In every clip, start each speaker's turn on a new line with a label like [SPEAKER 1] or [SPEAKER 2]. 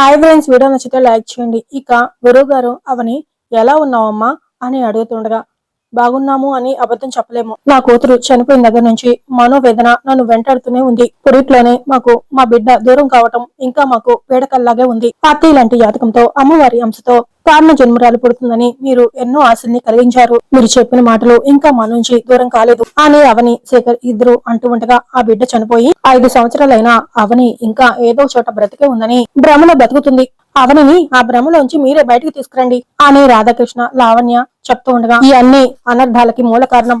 [SPEAKER 1] Hi friends video నచ్చితే like చేయండి. ఇక గురువు గారు అవని ఎలా ఉన్నావమ్మా అని అడుగుతుండగా బాగున్నాము అని అబద్ధం చెప్పలేము. నా కూతురు చనిపోయిన దగ్గర నుంచి మనోవేదన నన్ను వెంటాడుతూనే ఉంది. పురిట్లోనే మాకు మా బిడ్డ దూరం కావటం ఇంకా మాకు వేడకల్లాగే ఉంది. పార్టీ లాంటి జాతకంతో అమ్మవారి అంశతో కారణ జన్మరాలు పుడుతుందని మీరు ఎన్నో ఆశల్ని కలిగించారు. మీరు చెప్పిన మాటలు ఇంకా మా నుంచి దూరం కాలేదు. అని అవని శేఖర్ ఇద్దరు అంటూ ఉండగా ఆ బిడ్డ చనిపోయి ఐదు సంవత్సరాలైనా అవని ఇంకా ఏదో చోట బ్రతికే ఉందని భ్రమలో బతుకుతుంది. అవనిని ఆ భ్రమలోంచి మీరే బయటకు తీసుకురండి అని రాధాకృష్ణ లావణ్య చెప్తూ ఉండగా ఈ అన్ని అనర్థాలకి మూల కారణం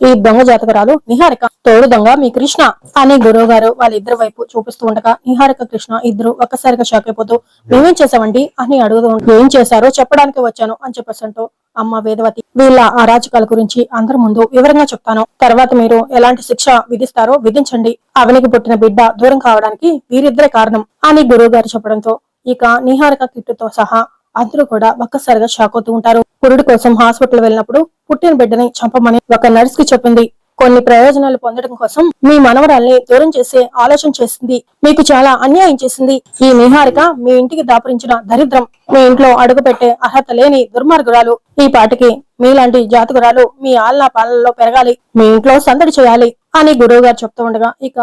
[SPEAKER 1] ఈ దొంగ జాతకరాలు నిహారిక. తోడు దొంగ మీ కృష్ణ అని గురువు గారు వాళ్ళిద్దరు వైపు చూపిస్తూ ఉండగా నిహారిక కృష్ణ ఇద్దరు ఒక్కసారిగా షాక్ అయిపోతూ మేమేం చేసామండి అని అడుగుతూ ఏం చేశారో చెప్పడానికి వచ్చాను అని చెప్పేసి అంటూ అమ్మ వేదవతి వీళ్ళ అరాచకాల గురించి అందరి ముందు వివరంగా చెప్తాను. తర్వాత మీరు ఎలాంటి శిక్ష విధిస్తారో విధించండి. అవనికి పుట్టిన బిడ్డ దూరం కావడానికి వీరిద్దరే కారణం అని గురువు గారు చెప్పడంతో ఇక నిహారిక కిట్టుతో సహా అందరూ కూడా ఒక్కసారిగా షాక్ అవుతూ ఉంటారు. పురుడు కోసం హాస్పిటల్ వెళ్ళినప్పుడు పుట్టిన బిడ్డని చంపమని ఒక నర్స్కి చెప్పింది. కొన్ని ప్రయోజనాలు పొందడం కోసం మీ మనవరాల్ని దూరం చేసే ఆలోచన చేసింది. మీకు చాలా అన్యాయం చేసింది. ఈ నిహారిక మీ ఇంటికి దాపురించిన దరిద్రం. మీ ఇంట్లో అడుగు పెట్టే అర్హత లేని దుర్మార్గురాలు. ఈ పాటికి మీలాంటి జాతకురాలు మీ ఆల్నా పాలనలో పెరగాలి. మీ ఇంట్లో సందడి చేయాలి అని గురువు గారు చెప్తూ ఉండగా ఇక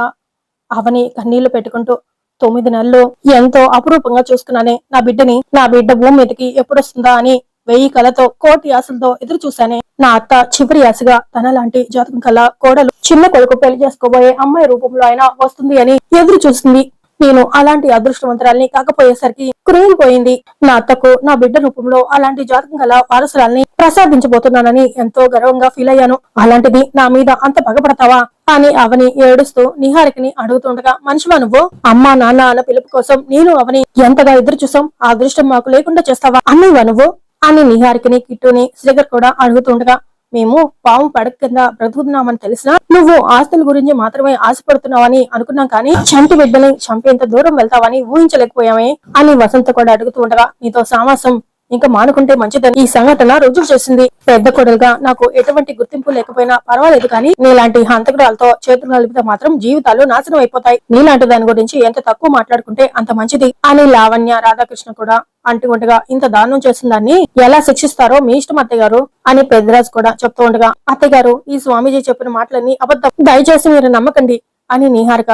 [SPEAKER 1] అవని కన్నీళ్ళు పెట్టుకుంటూ తొమ్మిది నెలలు ఎంతో అపురూపంగా చూసుకున్నానే నా బిడ్డని నా బిడ్డ భూమి మీదకి ఎప్పుడు వస్తుందా అని వెయ్యి కలతో కోటి ఆశలతో ఎదురు చూశానే. నా అత్త చివరి ఆశగా తన లాంటి జాతకం కల కోడలు చిన్న కొడుకు పెళ్ళి చేసుకోబోయే అమ్మాయి రూపంలో అయినా వస్తుంది అని ఎదురు చూస్తుంది నేను అలాంటి అదృష్టవంతరాల్ని కాకపోయేసరికి కురిగిపోయింది నా అత్తకు నా బిడ్డ రూపంలో అలాంటి జాతకం గల వారసురాల్ని ప్రసాదించబోతున్నానని ఎంతో గర్వంగా ఫీల్ అయ్యాను. అలాంటిది నా మీద అంత పగపడతావా? అని అవని ఏడుస్తూ నిహారికని అడుగుతుండగా మనిషివా నువ్వు? అమ్మా నాన్న అన్న పిలుపు కోసం నేను అవని ఎంతగా ఎదురు చూసాం ఆ అదృష్టం మాకు లేకుండా చేస్తావా? అన్నయ్యవా నువ్వు? అని నిహారికని కిట్టుని శ్రీగర్ కూడా అడుగుతుండగా మేము పాము పడక కింద బ్రతుకుతున్నామని తెలిసినా నువ్వు ఆస్తుల గురించి మాత్రమే ఆశపడుతున్నావని అనుకున్నాం కానీ చంటి బిడ్డని చంపేంత దూరం వెళ్తావని ఊహించలేకపోయామే అని వసంత కూడా అడుగుతూ ఉండగా నీతో సామాసం ఇంకా మానుకుంటే మంచిదని ఈ సంఘటన రుజువు చేసింది. పెద్ద కొడలుగా నాకు ఎటువంటి గుర్తింపు లేకపోయినా పర్వాలేదు కానీ నీలాంటి హంతకురాలతో చేతులు కలిపితే మాత్రం జీవితాలు నాశనం అయిపోతాయి. నీలాంటి దాని గురించి ఎంత తక్కువ మాట్లాడుకుంటే అంత మంచిది. అని లావణ్య రాధాకృష్ణ కూడా అంటూ ఉండగా ఇంత దారుణం చేసిన దాన్ని ఎలా శిక్షిస్తారో మీ ఇష్టం అత్తయ్య గారు అని పెద్దరాజు కూడా చెప్తూ ఉండగా అత్తయ్య గారు ఈ స్వామీజీ చెప్పిన మాటలన్నీ అబద్ధం. దయచేసి మీరు నమ్మకండి అని నిహారిక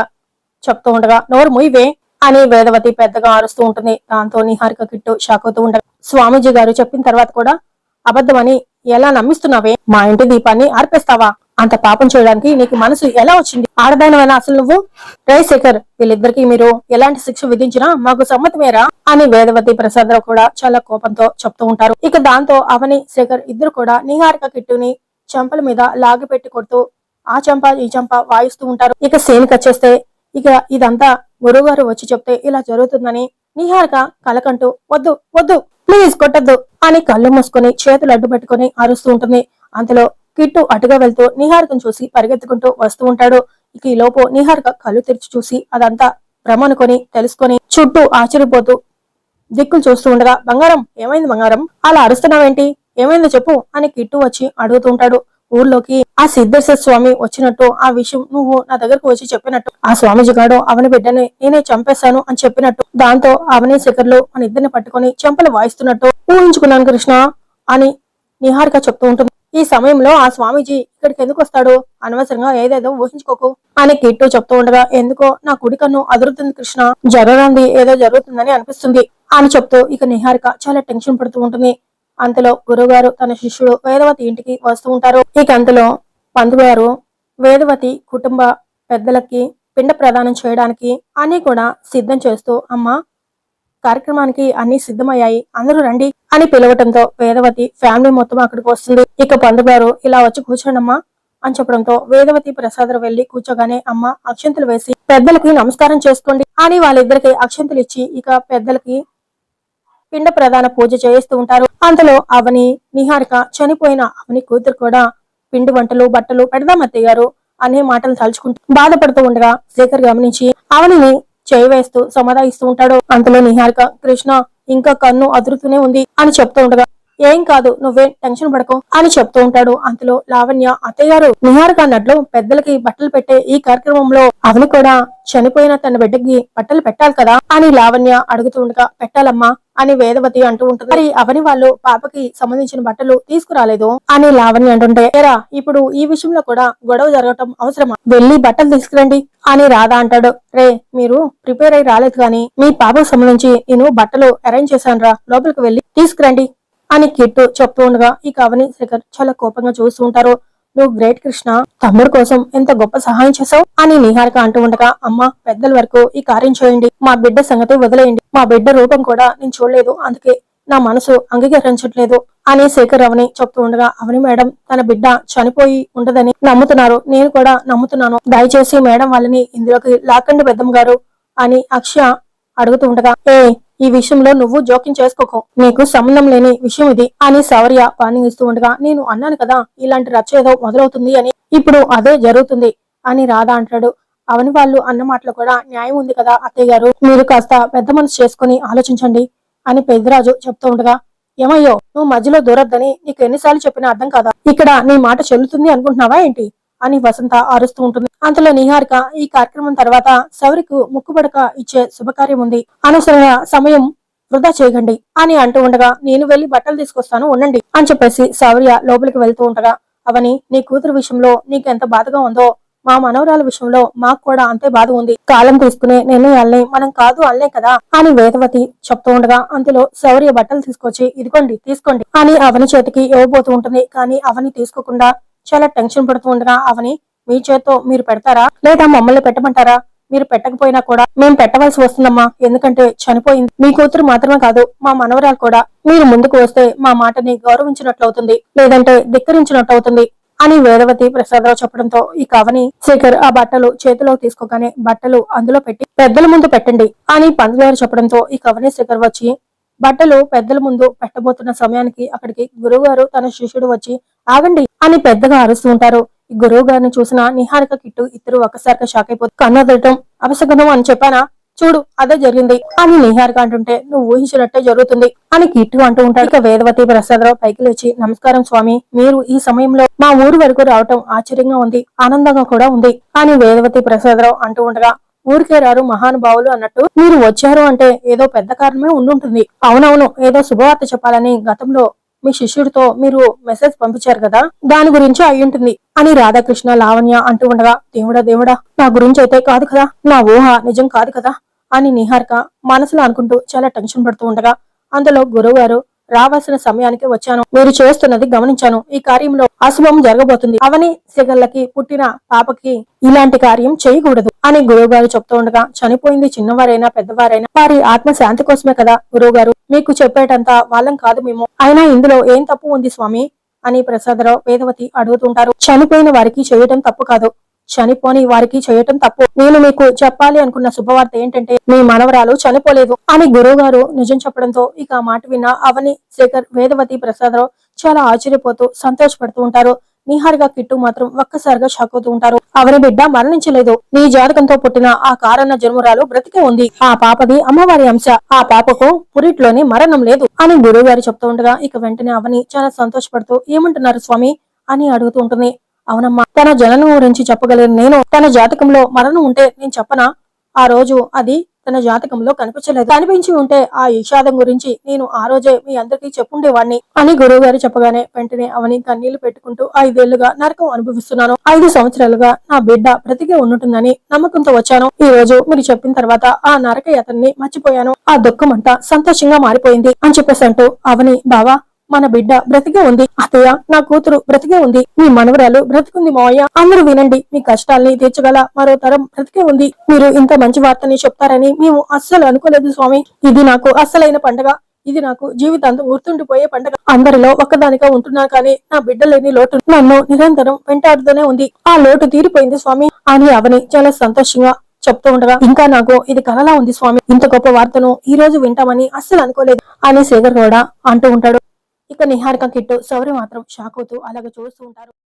[SPEAKER 1] చెప్తూ ఉండగా నోరు మొయ్యవే అని వేదవతి పెద్దగా అరుస్తూ ఉంటుంది. దాంతో నిహారిక కిట్టు షాక్ అవుతూ ఉండగా స్వామీజీ గారు చెప్పిన తర్వాత కూడా అబద్ధమని ఎలా నమ్మిస్తున్నావే? మా ఇంటి దీపాన్ని ఆర్పేస్తావా? అంత పాపం చేయడానికి నీకు మనసు ఎలా వచ్చింది? ఆడదానివైనా అసలు నువ్వు? రైశేఖర్ వీళ్ళిద్దరికి మీరు ఎలాంటి శిక్ష విధించినా మాకు సమ్మతమేరా? అని వేదవతి ప్రసాదరావు కూడా చాలా కోపంతో చెప్తూ ఉంటారు. ఇక దాంతో అవని శేఖర్ ఇద్దరు కూడా నిహారిక కిట్టుని చెంపల మీద లాగి పెట్టి కొడుతూ ఆ చెంప ఈ చెంప వాయిస్తూ ఉంటారు. ఇక సేనికి వచ్చేస్తే ఇక ఇదంతా గురువుగారు వచ్చి చెప్తే ఇలా జరుగుతుందని నిహారిక కలకంటూ వద్దు వద్దు ప్లీజ్ కొట్టద్దు అని కళ్ళు మూసుకొని చేతులు అడ్డు పెట్టుకుని అరుస్తూ ఉంటుంది. అంతలో కిట్టు అటుగా వెళ్తూ నిహారికను చూసి పరిగెత్తుకుంటూ వస్తూ ఉంటాడు. ఇక ఈ లోపు నిహారిక కళ్ళు తెరిచి చూసి అదంతా భ్రమనుకొని తెలుసుకొని చుట్టూ ఆశ్చర్యపోతూ దిక్కులు చూస్తూ ఉండగా బంగారం ఏమైంది బంగారం? అలా అరుస్తున్నావేంటి? ఏమైందో చెప్పు అని కిట్టు వచ్చి అడుగుతూ ఉంటాడు. ఊర్లోకి ఆ సిద్ధేశ్వర స్వామి వచ్చినట్టు ఆ విషయం నువ్వు నా దగ్గరకు వచ్చి చెప్పినట్టు. ఆ స్వామిజీ గాడు అవని బిడ్డని నేనే చంపేశాను అని చెప్పినట్టు. దాంతో అవని శిఖర్లు మన ఇద్దరిని పట్టుకొని చెంపలు వాయిస్తున్నట్టు. ఊహించుకున్నాను కృష్ణ అని నిహారిక చెప్తూ ఉంటుంది. ఈ సమయంలో ఆ స్వామీజీ ఇక్కడికి ఎందుకు వస్తాడు? అనవసరంగా ఏదేదో ఊహించుకోకు అని కిట్టు చెప్తూ ఉండగా ఎందుకో నా కుడి కన్ను అదురుతుంది కృష్ణ. జరగరాంది ఏదో జరుగుతుందని అనిపిస్తుంది అని చెప్తూ ఇక నిహారిక చాలా టెన్షన్ పడుతూ ఉంటుంది. అంతలో గురుగారు తన శిష్యుడు వేదవతి ఇంటికి వస్తూ ఉంటారు. ఇక అంతలో పంతుగారు వేదవతి కుటుంబ పెద్దలకి పిండ ప్రదానం చేయడానికి అన్ని కూడా సిద్ధం చేస్తూ అమ్మ కార్యక్రమానికి అన్ని సిద్ధమయ్యాయి అందరూ రండి అని పిలవటంతో వేదవతి ఫ్యామిలీ మొత్తం అక్కడికి వస్తుంది. ఇక పంతుగారు ఇలా వచ్చి కూర్చోండమ్మా అని చెప్పడంతో వేదవతి ప్రసాదం వెళ్ళి కూర్చోగానే అమ్మ అక్షంతలు వేసి పెద్దలకి నమస్కారం చేసుకోండి అని వాళ్ళిద్దరికి అక్షంతలు ఇచ్చి ఇక పెద్దలకి పిండ ప్రధాన పూజ చేయిస్తూ ఉంటారు. అంతలో అవని నిహారిక చనిపోయిన అవని కూతురు కూడా పిండి వంటలు బట్టలు పెడదామత్తయ్య గారు అనే మాటలు తలుచుకుంటూ బాధపడుతూ ఉండగా శేఖర్ గమనించి అవనిని చేయి వేస్తూ సమాధాయిస్తూ ఉంటాడు. అంతలో నిహారిక కృష్ణ ఇంకా కన్ను అదురుతూనే ఉంది అని చెప్తూ ఉండగా ఏం కాదు నువ్వేం టెన్షన్ పడకు అని చెప్తూ ఉంటాడు. అంతలో లావణ్య అత్తయ్య గారు నిహారిక అన్నట్లు పెద్దలకి బట్టలు పెట్టే ఈ కార్యక్రమంలో అవని కూడా చనిపోయిన తన బిడ్డకి బట్టలు పెట్టాలి కదా అని లావణ్య అడుగుతూ ఉండగా పెట్టాలమ్మా అని వేదవతి అంటూ ఉంటుంది. మరి అవని వాళ్ళు పాపకి సంబంధించిన బట్టలు తీసుకురాలేదు అని లావణ్య అంటుంటే ఎరా ఇప్పుడు ఈ విషయంలో కూడా గొడవ జరగటం అవసరమా? వెళ్ళి బట్టలు తీసుకురండి అని రాధా అంటాడు. రే మీరు ప్రిపేర్ అయి రాలేదు కానీ మీ పాపకు సంబంధించి నేను బట్టలు అరేంజ్ చేశాను రా లోపలికి వెళ్ళి తీసుకురండి అని కిట్టు చెప్తూ ఉండగా ఈ అవని శేఖర్ చాలా కోపంగా చూస్తూ ఉంటారు. నువ్వు గ్రేట్ కృష్ణ తమ్ముడు కోసం ఎంత గొప్ప సహాయం చేసావు అని నిహారిక అంటూ ఉండగా అమ్మ పెద్దల వరకు ఈ కార్యం చేయండి. మా బిడ్డ సంగతి వదిలేయండి. మా బిడ్డ రూపం కూడా నేను చూడలేదు. అందుకే నా మనసు అంగీకరించట్లేదు. అని శేఖర్ అవని చెప్తూ ఉండగా అవని మేడం తన బిడ్డ చనిపోయి ఉండదని నమ్ముతున్నారు. నేను కూడా నమ్ముతున్నాను. దయచేసి మేడం వాళ్ళని ఇందులోకి లాకండి పెద్దమ్మ గారు అని అక్షయ అడుగుతూ ఉండగా ఏ ఈ విషయంలో నువ్వు జోక్యం చేసుకోకు. నీకు సంబంధం లేని విషయం ఇది. అని సౌర్య వార్నింగ్ ఇస్తూ ఉండగా నేను అన్నాను కదా ఇలాంటి రచ్చ ఏదో మొదలవుతుంది అని. ఇప్పుడు అదే జరుగుతుంది అని రాధా అంటాడు. అవని వాళ్ళు అన్న మాటలు కూడా న్యాయం ఉంది కదా అత్తయ్య గారు. మీరు కాస్త పెద్ద మనసు చేసుకుని ఆలోచించండి అని పెద్దరాజు చెప్తూ ఉండగా ఏమయ్యో నువ్వు మధ్యలో దూరద్దని నీకు ఎన్నిసార్లు చెప్పినా అర్థం కాదా? ఇక్కడ నీ మాట చెల్లుతుంది అనుకుంటున్నావా ఏంటి? అని వసంత అరుస్తూ ఉంటుంది. అంతలో నిహారిక ఈ కార్యక్రమం తర్వాత శౌరికు ముక్కుబడక ఇచ్చే శుభకార్యం ఉంది. అనవసరంగా సమయం వృధా చేయకండి అని అంటూ ఉండగా నేను వెళ్ళి బట్టలు తీసుకొస్తాను ఉండండి అని చెప్పేసి శౌర్య లోపలికి వెళ్తూ ఉండగా అవని నీ కూతురు విషయంలో నీకెంత బాధగా ఉందో మా మనవరాల విషయంలో మాకు కూడా అంతే బాధ ఉంది. కాలం తీసుకునే నిర్ణయాల్ని మనం కాదు అల్లే కదా అని వేదవతి చెప్తూ ఉండగా అంతలో శౌర్య బట్టలు తీసుకొచ్చి ఇదిగోండి తీసుకోండి అని అవని చేతికి ఇవ్వబోతూ ఉంటుంది. కానీ అవని తీసుకోకుండా చాలా టెన్షన్ పడుతూ ఉండగా అవని మీ చేత్తో మీరు పెడతారా? లేదా మమ్మల్ని పెట్టమంటారా? మీరు పెట్టకపోయినా కూడా మేము పెట్టవలసి వస్తుందమ్మా ఎందుకంటే చనిపోయింది. మీ కూతురు మాత్రమే కాదు మా మనవరాలు కూడా. మీరు ముందుకు వస్తే మా మాటని గౌరవించినట్లు అవుతుంది లేదంటే ధిక్కరించినట్టు అవుతుంది అని వేదవతి ప్రసాదరావు చెప్పడంతో ఈ కవని శేఖర్ ఆ బట్టలు చేతిలో తీసుకోగానే బట్టలు అందులో పెట్టి పెద్దల ముందు పెట్టండి అని పంతులు చెప్పడంతో ఈ కవని శేఖర్ వచ్చి బట్టలు పెద్దల ముందు పెట్టబోతున్న సమయానికి అక్కడికి గురువుగారు తన శిష్యుడు వచ్చి ఆగండి అని పెద్దగా అరుస్తూ ఉంటారు. ఈ గురువు గారిని చూసిన నిహారిక కిట్టు ఇద్దరు ఒక్కసారిగా షాక్ అయిపోతుంది కన్నదటం అపశకనం అని చెప్పానా? చూడు అదే జరిగింది అని నిహారిక అంటుంటే నువ్వు ఊహించినట్టే జరుగుతుంది అని కిట్టు అంటూ ఉంటాడు ఇక వేదవతి ప్రసాదరావు పైకి లేచి నమస్కారం స్వామి మీరు ఈ సమయంలో మా ఊరు వరకు రావటం ఆశ్చర్యంగా ఉంది ఆనందంగా కూడా ఉంది అని వేదవతి ప్రసాదరావు అంటూ ఉండగా ఊరికే రారు మహానుభావులు అన్నట్టు మీరు వచ్చారు అంటే ఏదో పెద్ద కారణమే ఉండుంటుంది. అవునవును ఏదో శుభవార్త చెప్పాలని గతంలో మీ శిష్యుడితో మీరు మెసేజ్ పంపించారు కదా దాని గురించి అయ్యుంటుంది. అని రాధాకృష్ణ లావణ్య అంటూ ఉండగా దేవుడా దేవుడా నా గురించి అయితే కాదు కదా నా ఊహ నిజం కాదు కదా అని నిహారిక మనసులో అనుకుంటూ చాలా టెన్షన్ పడుతూ ఉండగా అందులో గురువు గారు రావాల్సిన సమయానికి వచ్చాను. మీరు చేస్తున్నది గమనించాను. ఈ కార్యంలో అశుభం జరగబోతుంది. అవని సిగళ్ళకి పుట్టిన పాపకి ఇలాంటి కార్యం చేయకూడదు అని గురువు గారు చెప్తూ ఉండగా చనిపోయింది చిన్నవారైనా పెద్దవారైనా వారి ఆత్మ శాంతి కోసమే కదా గురువు గారు మీకు చెప్పేటంత వాళ్ళం కాదు మేము. అయినా ఇందులో ఏం తప్పు ఉంది స్వామి? అని ప్రసాదరావు వేదవతి అడుగుతుంటారు. చనిపోయిన వారికి చేయటం తప్పు కాదు. చనిపోని వారికి చేయటం తప్పు. నేను మీకు చెప్పాలి అనుకున్న శుభవార్త ఏంటంటే మీ మనవరాలు చనిపోలేదు అని గురువు గారు నిజం చెప్పడంతో ఇక మాట విన్న అవని శేఖర్ వేదవతి ప్రసాదరావు చాలా ఆశ్చర్యపోతూ సంతోషపడుతూ ఉంటారు. నిహారిగా కిట్టు మాత్రం ఒక్కసారిగా షాక్ అవుతూ ఉంటారు. అవని బిడ్డ మరణించలేదు. నీ జాతకంతో పుట్టిన ఆ కారణ జన్మురాలు బ్రతికే ఉంది. ఆ పాపది అమ్మవారి అంశ. ఆ పాపకు పురిట్లోని మరణం లేదు అని గురువు గారు చెప్తూ ఉండగా ఇక వెంటనే అవని చాలా సంతోషపడుతూ ఏమంటున్నారు స్వామి? అని అడుగుతూ ఉంటుంది. అవునమ్మా తన జననం గురించి చెప్పగలను నేను తన జాతకంలో మరణం ఉంటే నేను చెప్పనా? ఆ రోజు అది తన జాతకంలో కనిపించలేదు. కనిపించి ఉంటే ఆ విషాదం గురించి నేను ఆ రోజే మీ అందరికీ చెప్పుండేవాడిని అని గురువు గారు చెప్పగానే వెంటనే అవని కన్నీళ్ళు పెట్టుకుంటూ ఐదేళ్ళుగా నరకం అనుభవిస్తున్నాను. ఐదు సంవత్సరాలుగా నా బిడ్డ బ్రతికే ఉంటుందని నమ్మకంతో వచ్చాను. ఈ రోజు మీరు చెప్పిన తర్వాత ఆ నరక యతన్ని మర్చిపోయాను. ఆ దుఃఖం అంతా సంతోషంగా మారిపోయింది అని చెప్పేసి అంటూ అవని బావా మన బిడ్డ బ్రతికే ఉంది. అత్తయ్య నా కూతురు బ్రతికే ఉంది. మీ మనవరాలు బ్రతికుంది మావయ్య. అందరూ వినండి మీ కష్టాల్ని తీర్చగల మరో తరం బ్రతికే ఉంది. మీరు ఇంత మంచి వార్తని చెప్తారని మేము అస్సలు అనుకోలేదు స్వామి. ఇది నాకు అస్సలైన పండగ. ఇది నాకు జీవితాంతం గుర్తుండిపోయే పండగ. అందరిలో ఒక్కదానిగా ఉంటున్నా కానీ నా బిడ్డ లేని లోటు నన్ను నిరంతరం వెంటాడుతూనే ఉంది. ఆ లోటు తీరిపోయింది స్వామి. అని అవని చాలా సంతోషంగా చెప్తూ ఉండగా ఇంకా నాకు ఇది కలలా ఉంది స్వామి. ఇంత గొప్ప వార్తను ఈ రోజు వింటామని అస్సలు అనుకోలేదు అని శేఖర్ కూడా అంటూ ఉంటాడు. ఇక నిహారిక కిట్టు శౌర్య మాత్రం షాక్ అవుతూ అలాగే చూస్తూ ఉంటారు.